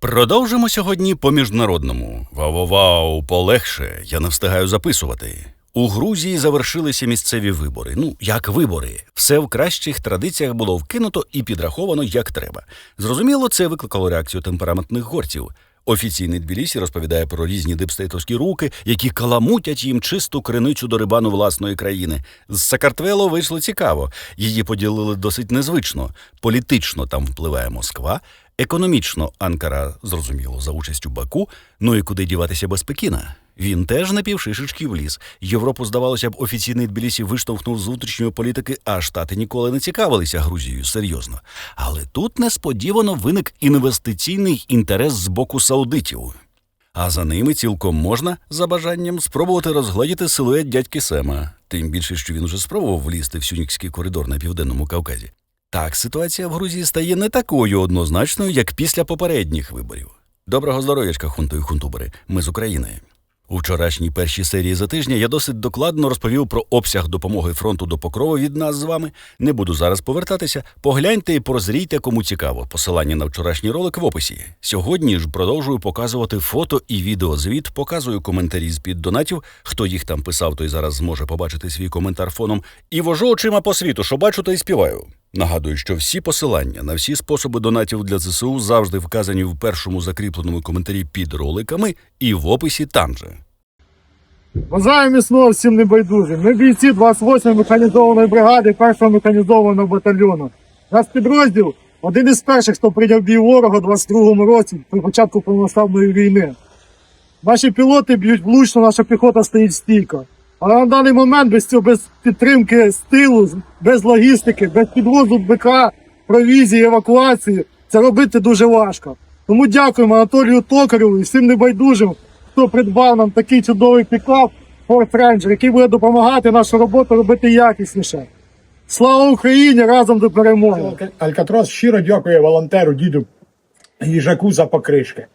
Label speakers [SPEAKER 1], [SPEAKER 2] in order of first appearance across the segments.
[SPEAKER 1] Продовжимо сьогодні по міжнародному. Вау-вау, полегше, я не встигаю записувати. У Грузії завершилися місцеві вибори. Ну, як вибори. Все в кращих традиціях було вкинуто і підраховано як треба. Зрозуміло, це викликало реакцію темпераментних горців. Офіційний Тбілісі розповідає про різні дипстейтовські руки, які каламутять їм чисту криницю до рибану власної країни. З Сакартвело вийшло цікаво. Її поділили досить незвично. Політично там впливає Москва, економічно Анкара, зрозуміло, за участю Баку. Ну і куди діватися без Пекіна? Він теж на півшишечки вліз. Європу, здавалося б, офіційний Тбілісі виштовхнув з внутрішньої політики, а штати ніколи не цікавилися Грузією серйозно. Але тут несподівано виник інвестиційний інтерес з боку саудитів. А за ними цілком можна, за бажанням, спробувати розгледіти силует дядьки Сема, тим більше, що він уже спробував влізти в сюнікський коридор на південному Кавказі. Так ситуація в Грузії стає не такою однозначною, як після попередніх виборів. Доброго здоров'ячка, хунту і хунтубери. Ми з України. У вчорашній першій серії за тижня я досить докладно розповів про обсяг допомоги фронту до покрови від нас з вами. Не буду зараз повертатися. Погляньте і прозрійте, кому цікаво. Посилання на вчорашній ролик в описі. Сьогодні ж продовжую показувати фото і відеозвіт, показую коментарі з під донатів. Хто їх там писав, той зараз зможе побачити свій коментар фоном. І вожу очима по світу, що бачу, та й співаю. Нагадую, що всі посилання на всі способи донатів для ЗСУ завжди вказані в першому закріпленому коментарі під роликами і в описі там же.
[SPEAKER 2] Бажаю міцного всім небайдужим. Ми бійці 28-ї механізованої бригади 1-го механізованого батальйону. Наш підрозділ один із перших, хто прийняв бій ворога у 22-му році при початку повномасштабної війни. Наші пілоти б'ють влучно, наша піхота стоїть стійко. Але на даний момент без цього, без підтримки з тилу, без логістики, без підвозу БК, провізії, евакуації, це робити дуже важко. Тому дякуємо Анатолію Токареву і всім небайдужим, хто придбав нам такий чудовий пікап Ford Ranger, який буде допомагати нашу роботу робити якісніше. Слава Україні! Разом до перемоги!
[SPEAKER 3] Алькатрос щиро дякує волонтеру діду їжаку за покришки.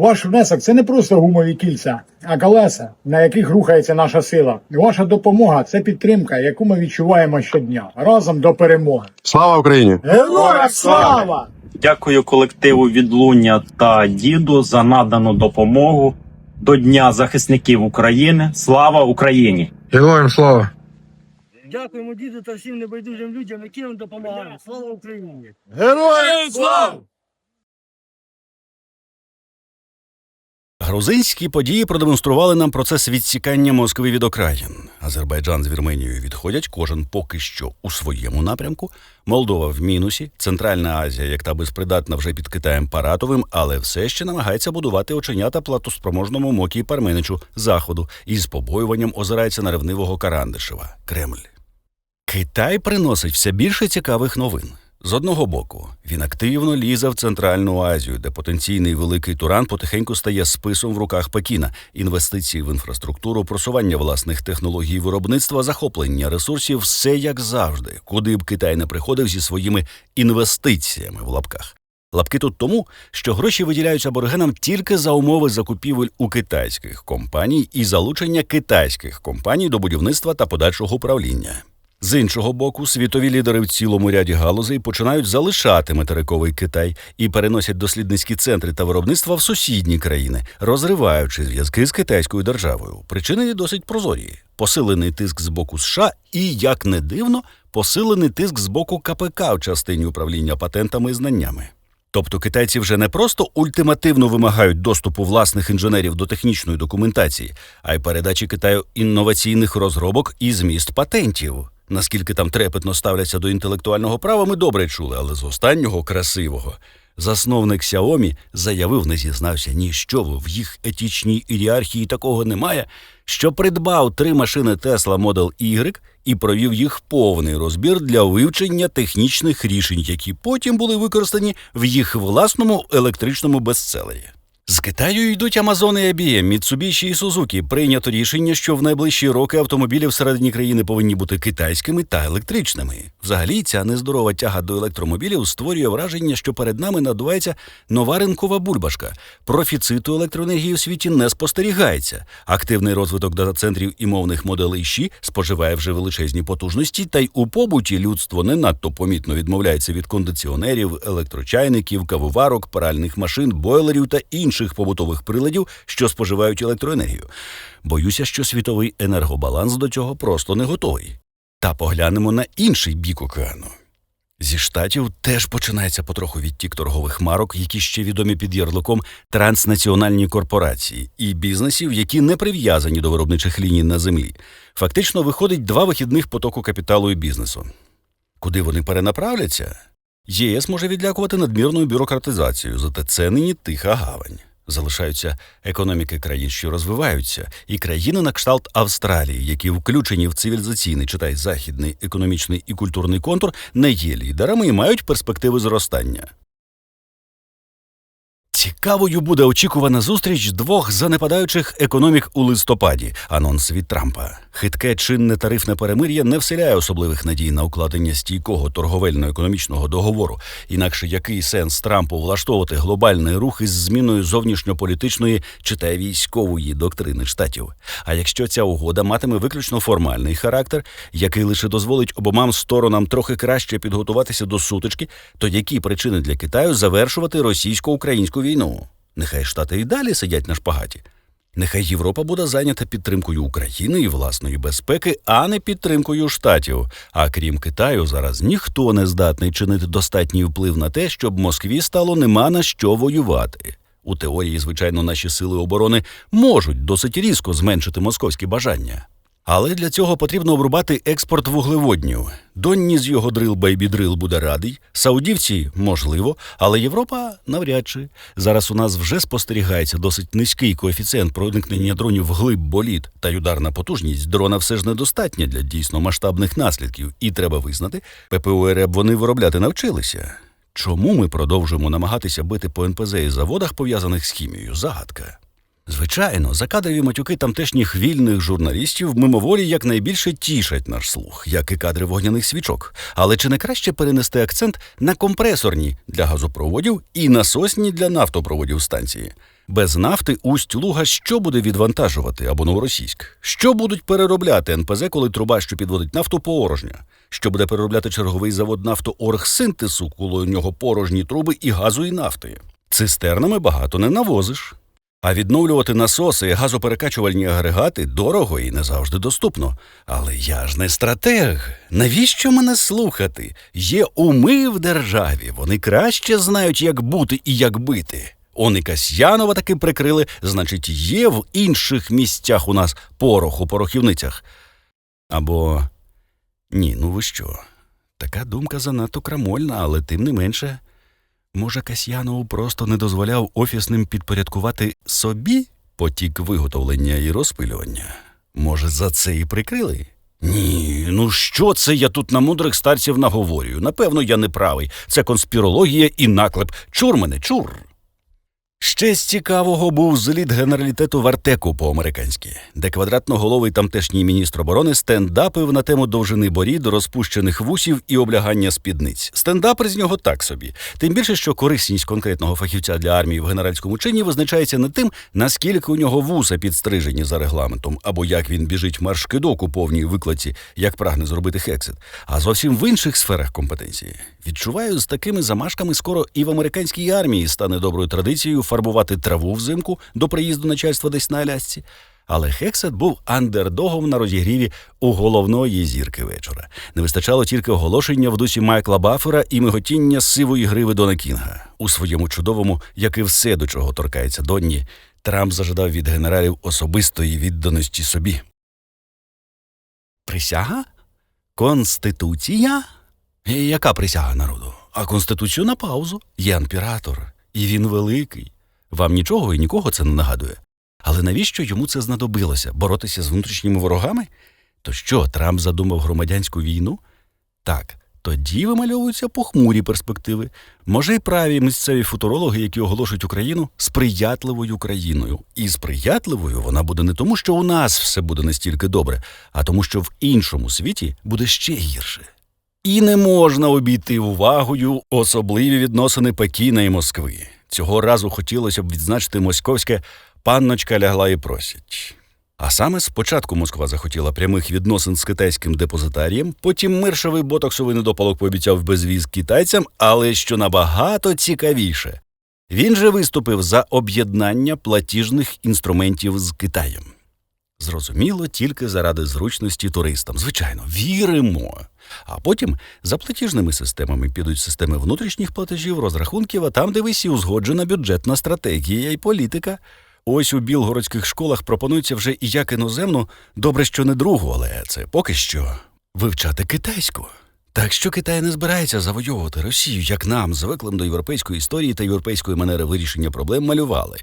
[SPEAKER 3] Ваш внесок це не просто гумові кільця, а колеса, на яких рухається наша сила. Ваша допомога це підтримка, яку ми відчуваємо щодня. Разом до перемоги.
[SPEAKER 4] Слава Україні!
[SPEAKER 3] Героям слава!
[SPEAKER 5] Дякую колективу Відлуння та Діду за надану допомогу до Дня захисників України. Слава Україні!
[SPEAKER 4] Героям слава!
[SPEAKER 2] Дякуємо діду та всім небайдужим людям, які нам допомагають. Слава Україні!
[SPEAKER 3] Героям слава!
[SPEAKER 1] Грузинські події продемонстрували нам процес відсікання Москви від окраїн. Азербайджан з Вірменією відходять, кожен поки що у своєму напрямку. Молдова в мінусі, Центральна Азія, як та безпридатна вже під Китаєм Паратовим, але все ще намагається будувати оченята платоспроможному Мокі Парменичу заходу і з побоюванням озирається на ревнивого Карандишева Кремль. Китай приносить все більше цікавих новин. З одного боку, він активно лізе в Центральну Азію, де потенційний великий Туран потихеньку стає списом в руках Пекіна, інвестиції в інфраструктуру, просування власних технологій виробництва, захоплення ресурсів, все як завжди, куди б Китай не приходив зі своїми інвестиціями в лапках. Лапки тут тому, що гроші виділяються аборигенам тільки за умови закупівель у китайських компаній і залучення китайських компаній до будівництва та подальшого управління. З іншого боку, світові лідери в цілому ряді галузей починають залишати материковий Китай і переносять дослідницькі центри та виробництва в сусідні країни, розриваючи зв'язки з китайською державою. Причини досить прозорі: посилений тиск з боку США і, як не дивно, посилений тиск з боку КПК в частині управління патентами і знаннями. Тобто китайці вже не просто ультимативно вимагають доступу власних інженерів до технічної документації, а й передачі Китаю інноваційних розробок і зміст патентів. Наскільки там трепетно ставляться до інтелектуального права, ми добре чули, але з останнього красивого. Засновник Xiaomi заявив, не зізнався ні що в їх етичній ієрархії такого немає, що придбав три машини Tesla Model Y і провів їх повний розбір для вивчення технічних рішень, які потім були використані в їх власному електричному бестселері. З Китаю йдуть Amazon і IBM, Mitsubishi і Suzuki. Прийнято рішення, що в найближчі роки автомобілі всередині країни повинні бути китайськими та електричними. Взагалі, ця нездорова тяга до електромобілів створює враження, що перед нами надувається нова ринкова бульбашка. Профіциту електроенергії в світі не спостерігається. Активний розвиток дата-центрів і мовних моделей щі споживає вже величезні потужності, та й у побуті людство не надто помітно відмовляється від кондиціонерів, електрочайників, кавоварок, пральних машин, бойлерів та інших побутових приладів, що споживають електроенергію. Боюся, що світовий енергобаланс до цього просто не готовий. Та поглянемо на інший бік океану. Зі штатів теж починається потроху відтік торгових марок, які ще відомі під ярликом транснаціональні корпорації і бізнесів, які не прив'язані до виробничих ліній на землі. Фактично виходить два вихідних потоку капіталу і бізнесу. Куди вони перенаправляться? ЄС може відлякувати надмірною бюрократизацією, зате це нині тиха гавань. Залишаються економіки країн, що розвиваються, і країни на кшталт Австралії, які включені в цивілізаційний, читай західний економічний і культурний контур, не є лідерами і мають перспективи зростання. Цікавою буде очікувана зустріч двох занепадаючих економік у листопаді. Анонс від Трампа. Хитке чинне тарифне перемир'я не вселяє особливих надій на укладення стійкого торговельно-економічного договору. Інакше який сенс Трампу влаштовувати глобальний рух із зміною зовнішньополітичної чи та військової доктрини штатів? А якщо ця угода матиме виключно формальний характер, який лише дозволить обомам сторонам трохи краще підготуватися до сутички, то які причини для Китаю завершувати російсько-українську війну? Нехай штати і далі сидять на шпагаті. Нехай Європа буде зайнята підтримкою України і власної безпеки, а не підтримкою штатів. А крім Китаю, зараз ніхто не здатний чинити достатній вплив на те, щоб Москві стало нема на що воювати. У теорії, звичайно, наші сили оборони можуть досить різко зменшити московські бажання. Але для цього потрібно обрубати експорт вуглеводнів. Донні з його дрил байбідрил буде радий, саудівці можливо, але Європа навряд чи. Зараз у нас вже спостерігається досить низький коефіцієнт проникнення дронів глиб боліт, та й ударна потужність дрона все ж недостатня для дійсно масштабних наслідків. І треба визнати, ППО РЕБ вони виробляти навчилися. Чому ми продовжуємо намагатися бити по НПЗ і заводах, пов'язаних з хімією? Загадка. Звичайно, закадрові матюки тамтешніх вільних журналістів мимоволі якнайбільше тішать наш слух, як і кадри вогняних свічок. Але чи не краще перенести акцент на компресорні для газопроводів і насосні для нафтопроводів станції? Без нафти усть луга що буде відвантажувати або новоросійськ? Що будуть переробляти НПЗ, коли труба, що підводить нафту, порожня? Що буде переробляти черговий завод нафтооргсинтезу, коли у нього порожні труби і газу, і нафти? Цистернами багато не навозиш. А відновлювати насоси і газоперекачувальні агрегати дорого і не завжди доступно. Але я ж не стратег. Навіщо мене слухати? Є уми в державі. Вони краще знають, як бути і як бити. Он Касьянова таки прикрили, значить, є в інших місцях у нас порох у порохівницях. Або ні, ну ви що? Така думка занадто крамольна, але тим не менше. Може, Касьянову просто не дозволяв офісним підпорядкувати собі потік виготовлення і розпилювання? Може, за це і прикрили? Ні, ну що це я тут на мудрих старців наговорюю? Напевно, я не правий. Це конспірологія і наклеп. Чур мене, чур. Ще з цікавого був зліт генералітету Вартеку по-американськи, де квадратноголовий тамтешній міністр оборони стендапив на тему довжини борід, розпущених вусів і облягання спідниць. Стендапер з нього так собі. Тим більше, що корисність конкретного фахівця для армії в генеральському чині визначається не тим, наскільки у нього вуса підстрижені за регламентом, або як він біжить марш-кидок у повній викладці, як прагне зробити хексит, а зовсім в інших сферах компетенції. Відчуваю, з такими замашками скоро і в американській армії стане доброю традицією фарбувати траву взимку до приїзду начальства десь на Алясці. Але Хексет був андердогом на розігріві у головної зірки вечора. Не вистачало тільки оголошення в дусі Майкла Баффера і миготіння сивої гриви Дона Кінга. У своєму чудовому, як і все, до чого торкається Донні, Трамп зажадав від генералів особистої відданості собі. Присяга? Конституція? Яка присяга народу? А конституцію на паузу. Є імператор, і він великий. Вам нічого і нікого це не нагадує. Але навіщо йому це знадобилося? Боротися з внутрішніми ворогами? То що, Трамп задумав громадянську війну? Так, тоді вимальовуються похмурі перспективи. Може, й праві місцеві футурологи, які оголошують Україну сприятливою країною. І сприятливою вона буде не тому, що у нас все буде настільки добре, а тому, що в іншому світі буде ще гірше. І не можна обійти увагою особливі відносини Пекіна і Москви. Цього разу хотілося б відзначити московське панночка лягла і просять. А саме спочатку Москва захотіла прямих відносин з китайським депозитарієм, потім миршовий ботоксовий недопалок пообіцяв безвіз китайцям, але що набагато цікавіше, він же виступив за об'єднання платіжних інструментів з Китаєм. Зрозуміло, тільки заради зручності туристам. Звичайно, віримо. А потім за платіжними системами підуть системи внутрішніх платежів, розрахунків, а там дивись і узгоджена бюджетна стратегія і політика. Ось у білгородських школах пропонується вже і як іноземну, добре, що не другу, але це поки що вивчати китайську. Так що Китай не збирається завойовувати Росію, як нам, звиклим до європейської історії та європейської манери вирішення проблем малювали.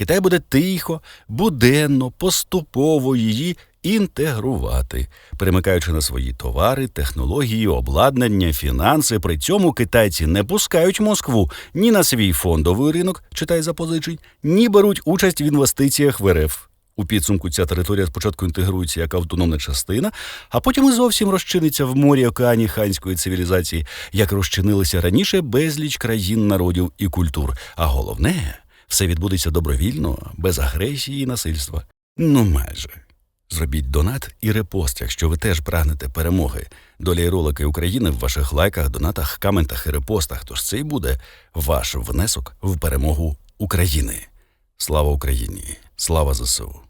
[SPEAKER 1] Китай буде тихо, буденно, поступово її інтегрувати, перемикаючи на свої товари, технології, обладнання, фінанси. При цьому китайці не пускають Москву ні на свій фондовий ринок, читай запозичень, ні беруть участь в інвестиціях в РФ. У підсумку ця територія спочатку інтегрується як автономна частина, а потім і зовсім розчиниться в морі океані ханської цивілізації, як розчинилися раніше безліч країн, народів і культур. А головне, все відбудеться добровільно, без агресії і насильства. Ну, майже. Зробіть донат і репост, якщо ви теж прагнете перемоги. Доля і ролики України в ваших лайках, донатах, коментах і репостах. Тож це й буде ваш внесок в перемогу України. Слава Україні! Слава ЗСУ!